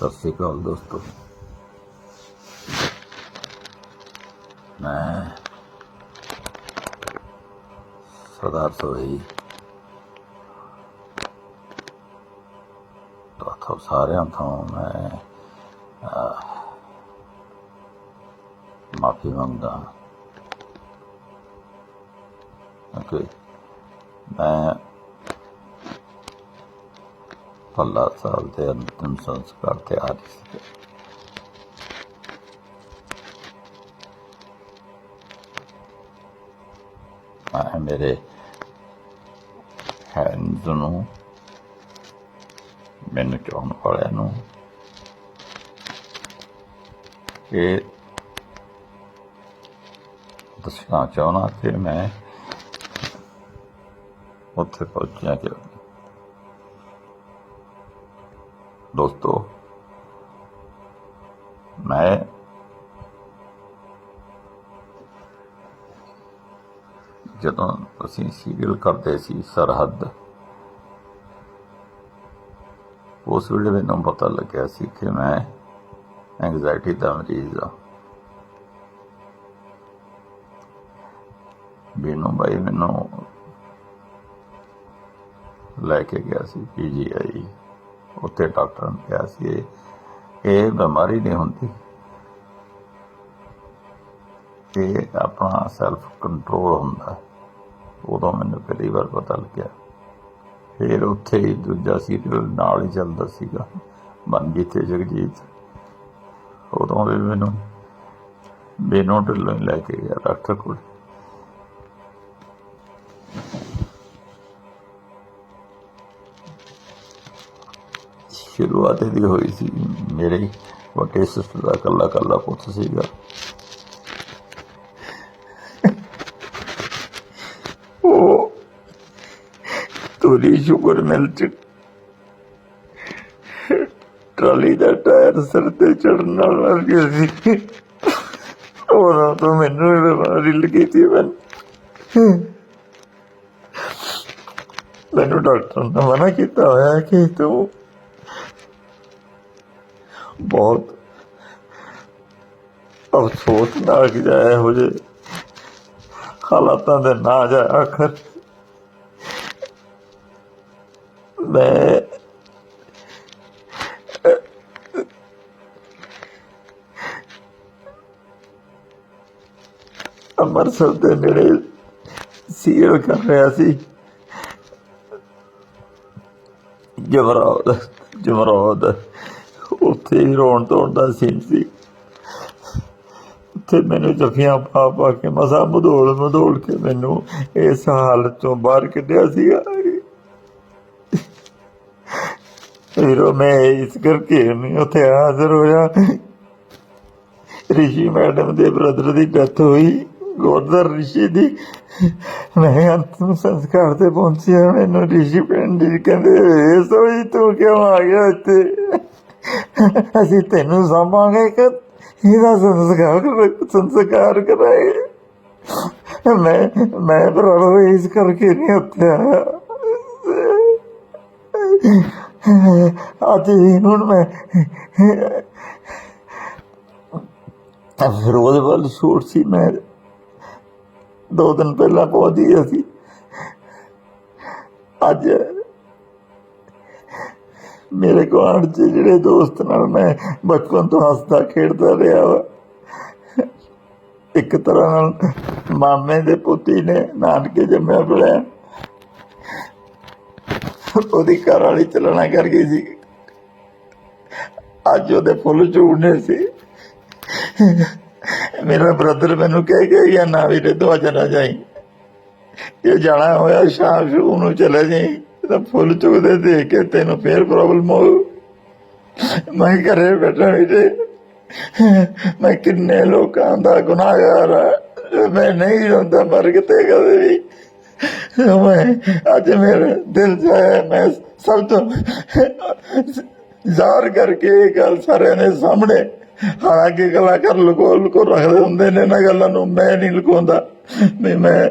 ਸਤਿ ਸ੍ਰੀ ਅਕਾਲ ਦੋਸਤੋ। ਮੈਂ ਸਰਦਾਰ ਸੋਈ ਤੁਹਾਡੇ ਸਾਰਿਆਂ ਤੋਂ ਮੈਂ ਮਾਫੀ ਮੰਗਦਾ। ਕਿ ਮੈਂ ਪੱਲਾ ਸਾਹਿਬ ਦੇ ਅੰਤਿਮ ਸੰਸਕਾਰ ਤੇ ਆ ਰਹੀ ਸੀ। ਮੈਂ ਮੇਰੇ ਹੈਂਡ ਨੂੰ, ਮੈਨੂੰ ਚਾਹਣ ਵਾਲਿਆਂ ਨੂੰ, ਇਹ ਦੱਸਣਾ ਚਾਹਣਾ ਕਿ ਮੈਂ ਉੱਥੇ ਪਹੁੰਚਿਆ ਕਿ ਦੋਸਤੋ, ਮੈਂ ਜਦੋਂ ਅਸੀਂ ਸੀਰੀਅਲ ਕਰਦੇ ਸੀ ਸਰਹੱਦ, ਉਸ ਵੇਲੇ ਮੈਨੂੰ ਪਤਾ ਲੱਗਿਆ ਸੀ ਕਿ ਮੈਂ ਐਂਗਜ਼ਾਇਟੀ ਦਾ ਮਰੀਜ਼ ਆ ਬੀਨੂ ਭਾਈ ਮੈਨੂੰ ਲੈ ਕੇ ਗਿਆ ਸੀ ਪੀਜੀਆਈ ਉੱਥੇ ਡਾਕਟਰ ਨੇ ਕਿਹਾ ਸੀ, ਇਹ- ਬਿਮਾਰੀ ਨਹੀਂ ਹੁੰਦੀ। ਇਹ ਆਪਣਾ ਸੈਲਫ ਕੰਟਰੋਲ ਹੁੰਦਾ। ਉਦੋਂ ਮੈਨੂੰ ਪਹਿਲੀ ਵਾਰ ਪਤਾ ਲੱਗਿਆ। ਫਿਰ ਉੱਥੇ ਹੀ ਦੂਜਾ ਸੀਰੀਅਲ ਨਾਲ ਹੀ ਚੱਲਦਾ ਸੀਗਾ, ਮਨਜੀਤ ਤੇ ਜਗਜੀਤ। ਉਦੋਂ ਵੀ ਮੈਨੂੰ ਬੇਨੋ ਢਿੱਲੋਂ ਹੀ ਲੈ ਕੇ ਗਿਆ ਡਾਕਟਰ ਕੋਲ। ਸ਼ੁਰੂਆਤ ਇਹਦੀ ਹੋਈ ਸੀ। ਮੇਰੇ ਵੱਡੇ ਸਿਸਟਰ ਦਾ ਕੱਲਾ ਕੱਲਾ ਪੁੱਤ ਸੀਗਾ। ਉਹ ਤੋਰੀ ਸ਼ੂਗਰ ਮਿਲ ਚ ਟਰਾਲੀ ਦਾ ਟਾਇਰ ਸਿਰ ਤੇ ਚੜਨ ਨਾਲ ਮਰ ਗਿਆ ਸੀ। ਉਹਨਾਂ ਤੋਂ ਮੈਨੂੰ ਇਹ ਬਿਮਾਰੀ ਲੱਗੀ ਸੀ। ਮੈਨੂੰ ਮੈਨੂੰ ਡਾਕਟਰ ਨੇ ਮਨਾ ਕੀਤਾ ਹੋਇਆ ਕਿ ਤੂੰ ਬਹੁਤ ਅਫਸੋਸ ਨਾਲ ਜਾਇਆ ਹੋ ਜੇ ਹਾਲਾਤਾਂ ਦੇ ਨਾ ਜਾ ਆਖਰ ਮੈਂ ਅੰਮ੍ਰਿਤਸਰ ਦੇ ਨੇੜੇ ਸੀਰੀਅਲ ਕਰ ਰਿਹਾ ਸੀ। ਜਮਰੌਦ ਜਮਰੌਦ ਉੱਥੇ ਹੀ ਰੋਣ ਧੋਣ ਦਾ ਸੀਨ ਸੀ। ਉੱਥੇ ਮੈਨੂੰ ਜਫੀਆਂ ਪਾ ਪਾ ਕੇ ਮਸਾ ਮਧੋਲ ਮਧੋਲ ਕੇ ਮੈਨੂੰ ਇਸ ਹਾਲਤ ਤੋਂ ਬਾਹਰ ਕੱਢਿਆ ਸੀਗਾ। ਫਿਰ ਮੈਂ ਇਸ ਕਰਕੇ ਨਹੀਂ ਉੱਥੇ ਹਾਜ਼ਰ ਹੋਇਆ। ਰਿਸ਼ੀ ਮੈਡਮ ਦੇ ਬ੍ਰਦਰ ਦੀ ਡੈਥ ਹੋਈ ਗੋਦਰ ਰਿਸ਼ੀ ਦੀ। ਮੈਂ ਅੰਤਿਮ ਸੰਸਕਾਰ ਤੇ ਪਹੁੰਚਿਆ, ਮੈਨੂੰ ਰਿਸ਼ੀ ਪਿੰਡ ਜੀ ਕਹਿੰਦੇ ਸੋਈ ਤੂੰ ਕਿਉਂ ਆ ਗਿਆ ਇੱਥੇ? ਅਸੀਂ ਤੈਨੂੰ ਸਾਂਭਾਂਗੇ ਕਿ ਇਹਦਾ ਸੰਸਕਾਰ ਕਰ- ਸੰਸਕਾਰ ਕਰਾਏ ਮੈਂ ਮੈਂ ਭਰਾਵਾ, ਇਸ ਕਰਕੇ ਨਹੀਂ ਉੱਥੇ ਅੱਜ ਹੀ ਹੁਣ ਮੈਂ ਫਿਰੋਜ਼ ਵੱਲ ਸ਼ੂਟ ਸੀ, ਮੈਂ ਦੋ ਦਿਨ ਪਹਿਲਾਂ ਪਹੁੰਚ ਗਿਆ ਸੀ। ਅੱਜ ਮੇਰੇ ਗੁਆਂਢ 'ਚ ਜਿਹੜੇ ਦੋਸਤ ਨਾਲ ਮੈਂ ਬਚਪਨ ਤੋਂ ਹੱਸਦਾ ਖੇਡਦਾ ਰਿਹਾ ਵਾ। ਇੱਕ ਤਰ੍ਹਾਂ ਨਾਲ ਮਾਮੇ ਦੇ ਪੁੱਤੀ ਨੇ ਨਾਨਕੇ ਜੰਮਿਆ ਪੜਿਆ ਉਹਦੀ ਘਰ ਵਾਲੀ ਚਲਣਾ ਕਰ ਗਈ ਸੀ। ਅੱਜ ਉਹਦੇ ਫੁੱਲ ਝੂੜਨੇ ਸੀ। ਮੇਰਾ ਬ੍ਰਦਰ ਮੈਨੂੰ ਕਹਿ ਗਿਆ ਜਾਂ ਨਾ ਵੀਰੇ ਤੂੰ ਅੱਜ ਨਾ ਜਾਈ। ਇਹ ਜਾਣਾ ਹੋਇਆ, ਸ਼ਾਮ ਸ਼ੂ ਨੂੰ ਚਲੇ ਜਾਈ। ਤਾਂ ਫੁੱਲ ਚੁਗਦੇ ਦੇਖ ਕੇ ਤੈਨੂੰ ਫੇਰ ਪ੍ਰੋਬਲਮ ਹੋ ਮੈਂ ਘਰੇ ਬੈਠਾ ਵੀਰੇ ਮੈਂ ਕਿੰਨੇ ਲੋਕਾਂ ਦਾ ਗੁਨਾਹਗਾਰ ਆ। ਮੈਂ ਨਹੀਂ ਰੋਂਦਾ ਮਰ ਕਿਤੇ ਕਦੇ ਵੀ। ਮੈਂ ਅੱਜ ਮੇਰੇ ਦਿਲ ਜਾਇਆ ਮੈਂ ਸਭ ਤੋਂ ਜ਼ਾਹਰ ਕਰਕੇ ਇਹ ਗੱਲ ਸਾਰਿਆਂ ਦੇ ਸਾਹਮਣੇ ਹਾਲਾਂਕਿ ਕਲਾਕਾਰ ਲੁਕੋ ਲੁਕੋ ਰੱਖਦੇ ਹੁੰਦੇ ਨੇ ਨਾ ਗੱਲਾਂ ਨੂੰ, ਮੈਂ ਨਹੀਂ ਲੁਕਾਉਂਦਾ। ਵੀ ਮੈਂ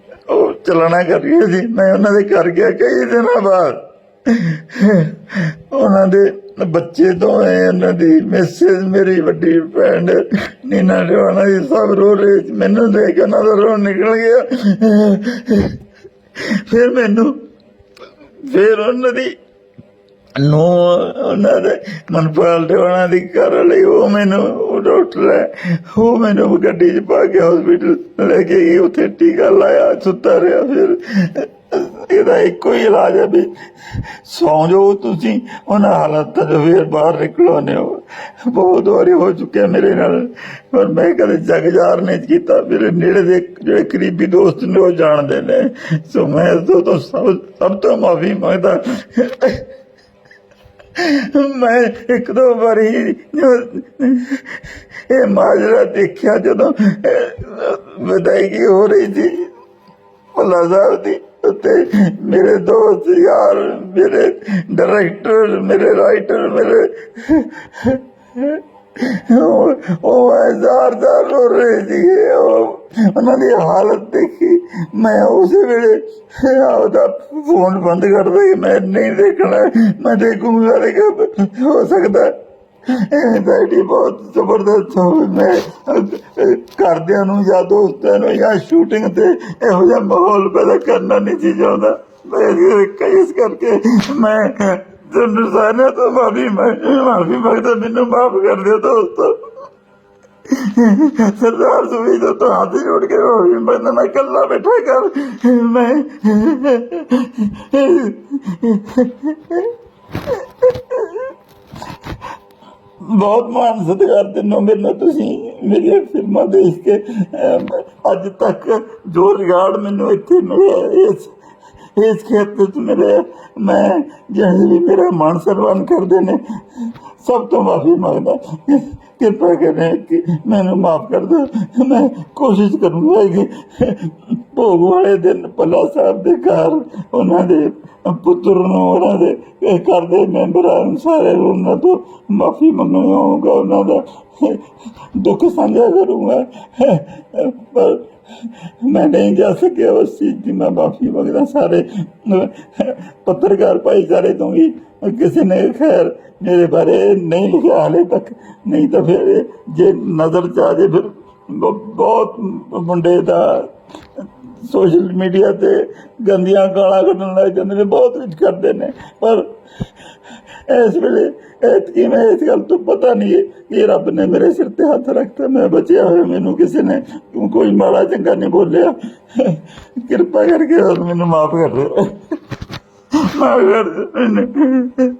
ਉਹ ਚਲਣਾ ਕਰ ਰਹੇ ਸੀ ਮੈਂ ਉਹਨਾਂ ਦੇ ਘਰ ਗਿਆ ਕਈ ਦਿਨਾਂ ਬਾਅਦ। ਉਹਨਾਂ ਦੇ ਬੱਚੇ ਤੋਂ ਹੈ ਉਹਨਾਂ ਦੀ ਮੈਸੇਜ ਮੇਰੀ ਵੱਡੀ ਭੈਣ, ਨੀਨਾ ਟਵਾਣਾ ਜੀ ਸਭ ਰੋ ਰਹੇ ਸੀ। ਮੈਨੂੰ ਦੇਖ ਕੇ ਉਹਨਾਂ ਦਾ ਰੋ ਨਿਕਲ ਗਿਆ। ਫਿਰ ਮੈਨੂੰ, ਫਿਰ ਉਹਨਾਂ ਦੀ ਨੂੰ ਉਹਨਾਂ ਦੇ ਮਨਪਾਲ ਦੇ ਉਹਨਾਂ ਦੀ ਕਰ ਲਈ ਉਹ ਮੈਨੂੰ ਉਹ ਡਾਕਟਰ ਹੈ, ਉਹ ਮੈਨੂੰ ਗੱਡੀ 'ਚ ਪਾ ਕੇ ਹਸਪੀਟਲ ਲੈ ਕੇ ਗਈ, ਉੱਥੇ ਟੀਕਾ ਲਾਇਆ, ਸੁੱਤਾ ਰਿਹਾ ਫਿਰ। ਇਹਦਾ ਇੱਕੋ ਹੀ ਇਲਾਜ ਹੈ ਵੀ ਸੌਂ ਜਾਓ ਤੁਸੀਂ, ਉਹਨਾਂ ਹਾਲਾਤਾਂ ਤੋਂ ਫਿਰ ਬਾਹਰ ਨਿਕਲੋ ਨੇ ਬਹੁਤ ਵਾਰੀ ਹੋ ਚੁੱਕਿਆ ਮੇਰੇ ਨਾਲ, ਪਰ ਮੈਂ ਕਦੇ ਜਗਜਾਰ ਨਹੀਂ ਕੀਤਾ। ਮੇਰੇ ਨੇੜੇ ਦੇ ਜਿਹੜੇ ਕਰੀਬੀ ਦੋਸਤ ਨੇ, ਉਹ ਜਾਣਦੇ ਨੇ। ਸੋ ਮੈਂ ਤੋਂ ਸਭ ਸਭ ਤੋਂ ਮਾਫੀ ਮੰਗਦਾ। ਮੈਂ ਇੱਕ ਦੋ ਵਾਰੀ ਇਹ ਮਾਜਰਾ ਦੇਖਿਆ ਜਦੋਂ ਵਿਦਾਇਗੀ ਹੋ ਰਹੀ ਸੀ। ਭੱਲਾ ਸਾਹਿਬ ਦੀ ਉੱਤੇ ਮੇਰੇ ਦੋਸਤ ਯਾਰ, ਮੇਰੇ ਡਾਇਰੈਕਟਰ, ਮੇਰੇ ਰਾਈਟਰ, ਮੇਰੇ ਉਹ ਹਜ਼ਾਰ ਹਜ਼ਾਰ ਰੋ ਰਹੇ ਸੀ ਉਹਨਾਂ ਦੀ ਹਾਲਤ ਦੇਖੀ। ਮੈਂ ਉਸੇ ਵੇਲੇ ਆਪਦਾ ਫੋਨ ਬੰਦ ਕਰ ਦੇ ਮੈਂ ਨਹੀਂ ਦੇਖਣਾ ਮੈਂ ਦੇਖੂੰਗਾ ਲੇਕਿਨ ਹੋ ਸਕਦਾ ਐਂਜ਼ਾਈਟੀ ਬਹੁਤ ਜ਼ਬਰਦਸਤ ਹੋਵੇ ਮੈਂ ਅਹ, ਘਰਦਿਆਂ ਨੂੰ ਜਾਂ ਦੋਸਤਾਂ ਨੂੰ ਜਾਂ ਸ਼ੂਟਿੰਗ ਤੇ ਇਹੋ ਜਿਹਾ ਮਾਹੌਲ ਪੈਦਾ ਕਰਨਾ ਨਹੀਂ ਸੀ ਚਾਹੁੰਦਾ। ਮੈਂ ਇਸ ਕਰਕੇ ਮੈਂ ਤੁਹਾਨੂੰ ਸਾਰਿਆਂ ਤੋਂ ਮਾਫੀ ਮਾਫੀ ਮੰਗਦਾ ਮੈਨੂੰ ਮਾਫ ਕਰ ਦਿਓ ਦੋਸਤੋ। ਸਰਦਾਰ ਸੁਵੀ ਦਾ ਤਾਂ ਹੱਥ ਜੋੜ ਕੇ ਮਾਫੀ ਮੰਗਦਾ ਮੈਂ ਇਕੱਲਾ ਬੈਠਾ ਕਰ ਮੈਂ ਬਹੁਤ ਮਾਣ ਸਤਿਕਾਰ ਦਿਨੋਂ ਮੇਰੇ ਨਾਲ ਤੁਸੀਂ ਮੇਰੀਆਂ ਫਿਲਮਾਂ ਦੇਖ ਕੇ। ਅੱਜ ਤੱਕ ਜੋ ਰਿਗਾਰਡ ਮੈਨੂੰ ਇੱਥੇ ਮਿਲਿਆ ਇਸ ਇਸ ਖੇਤਰ ਚ ਮੇਰੇ, ਮੈਂ ਜਿਹੜੇ ਵੀ ਮੇਰਾ ਮਾਣ ਸਨਮਾਨ ਕਰਦੇ ਨੇ, ਸਭ ਤੋਂ ਮਾਫੀ ਮੰਗਦਾ। ਕਿਰਪਾ ਕਰੇ ਮੈਨੂੰ ਮਾਫ ਕਰ ਦਿਓ। ਮੈਂ ਕੋਸ਼ਿਸ਼ ਕਰੂੰਗਾ ਕਿ ਭੋਗ ਵਾਲੇ ਦਿਨ ਪੱਲਾ ਸਾਹਿਬ ਦੇ ਘਰ ਉਹਨਾਂ ਦੇ ਪੁੱਤਰ ਨੂੰ ਉਹਨਾਂ ਦੇ ਘਰ ਦੇ ਮੈਂਬਰਾਂ ਨੂੰ ਸਾਰੇ ਉਹਨਾਂ ਤੋਂ ਮਾਫੀ ਮੰਗਣਾ ਹੋਊਗਾ, ਉਹਨਾਂ ਦਾ ਦੁੱਖ ਸਾਂਝਾ ਕਰੂੰਗਾ। ਪਰ ਮੈਂ ਨਹੀਂ ਜਾ ਸਕਿਆ ਉਸ ਚੀਜ਼ ਦੀ ਮੈਂ ਮਾਫੀ ਮੰਗਦਾ ਸਾਰੇ, ਪੱਤਰਕਾਰ ਭਾਈਚਾਰੇ ਤੋਂ ਵੀ ਕਿਸੇ ਨੇ ਖੈਰ ਮੇਰੇ ਬਾਰੇ ਨਹੀਂ ਲਿਖਿਆ ਹਾਲੇ ਤੱਕ, ਨਹੀਂ ਤਾਂ ਫਿਰ ਜੇ ਨਜ਼ਰ ਚ ਆ ਜੇ ਫਿਰ ਬਹੁਤ ਮੁੰਡੇ ਦਾ ਸੋਸ਼ਲ ਮੀਡੀਆ ਤੇ ਗੰਦੀਆਂ ਗਾਲਾਂ ਕੱਢਣ ਲੱਗ ਜਾਂਦੇ ਨੇ, ਬਹੁਤ ਕੁਝ ਕਰਦੇ ਨੇ, ਪਰ ਇਸ ਵੇਲੇ ਐਤਕੀ ਮੈਂ ਇਸ ਗੱਲ ਤੋਂ ਪਤਾ ਨਹੀਂ ਹੈ ਕਿ ਰੱਬ ਨੇ ਮੇਰੇ ਸਿਰ ਤੇ ਹੱਥ ਰੱਖਤਾ, ਮੈਂ ਬਚਿਆ ਹੋਇਆ ਮੈਨੂੰ ਕਿਸੇ ਨੇ ਕੋਈ ਮਾੜਾ ਚੰਗਾ ਨਹੀਂ ਬੋਲਿਆ। ਕਿਰਪਾ ਕਰਕੇ ਮੈਨੂੰ ਮਾਫ ਕਰ ਦਿਓ ਮਾਫ ਕਰ ਦਿਓ